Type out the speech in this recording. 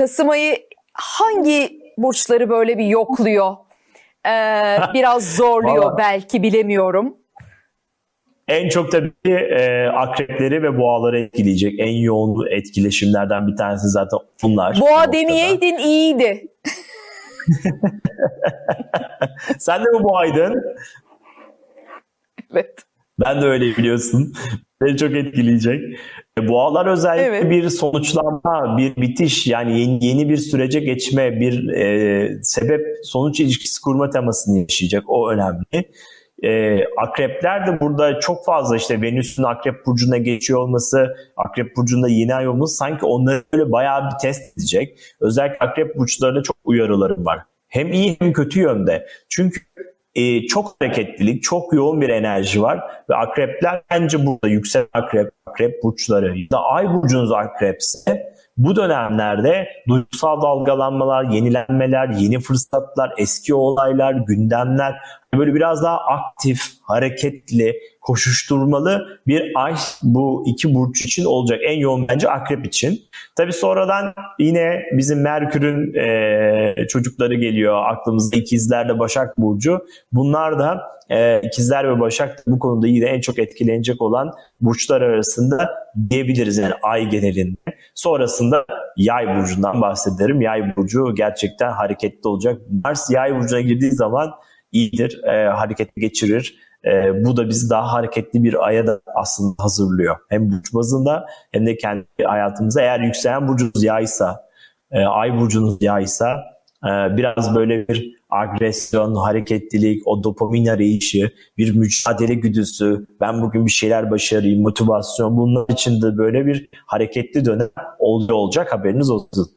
Kasım ayı hangi burçları böyle bir yokluyor? Ee, biraz zorluyor Vallahi- belki bilemiyorum. En çok tabii e, akrepleri ve boğaları etkileyecek. En yoğun etkileşimlerden bir tanesi zaten bunlar. bu Boğa demeyeydin iyiydi. Sen de mi boğaydın? Evet. Ben de öyle biliyorsun. Beni çok etkileyecek. E, Boğalar özellikle Evet. bir sonuçlanma, bir bitiş yani yeni, yeni bir sürece geçme, bir e, sebep sonuç ilişkisi kurma temasını yaşayacak. O önemli. E, akrepler de burada çok fazla işte Venüs'ün Akrep Burcu'na geçiyor olması, Akrep Burcu'nda yeni ay olması sanki onları böyle bayağı bir test edecek. Özellikle Akrep Burçlarına çok uyarılarım var. Hem iyi hem kötü yönde. Çünkü e, çok hareketlilik, çok yoğun bir enerji var ve akrepler bence burada yüksek akrep, akrep burçları ya da ay burcunuz akrepse bu dönemlerde duygusal dalgalanmalar, yenilenmeler, yeni fırsatlar, eski olaylar, gündemler böyle biraz daha aktif, hareketli, koşuşturmalı bir ay bu iki burç için olacak. En yoğun bence akrep için. Tabii sonradan yine bizim Merkür'ün e, çocukları geliyor aklımızda ikizlerle Başak Burcu. Bunlar da e, ikizler ve Başak bu konuda yine en çok etkilenecek olan burçlar arasında diyebiliriz yani ay genelinde. Sonrasında yay burcundan bahsederim. Yay burcu gerçekten hareketli olacak. Mars yay burcuna girdiği zaman iyidir, e, hareketli geçirir. E, bu da bizi daha hareketli bir aya da aslında hazırlıyor. Hem burç bazında hem de kendi hayatımıza. Eğer yükselen burcunuz yaysa, e, ay burcunuz yaysa e, biraz böyle bir agresyon, hareketlilik, o dopamin arayışı, bir mücadele güdüsü, ben bugün bir şeyler başarayım, motivasyon bunlar için de böyle bir hareketli dönem oluyor olacak haberiniz olsun.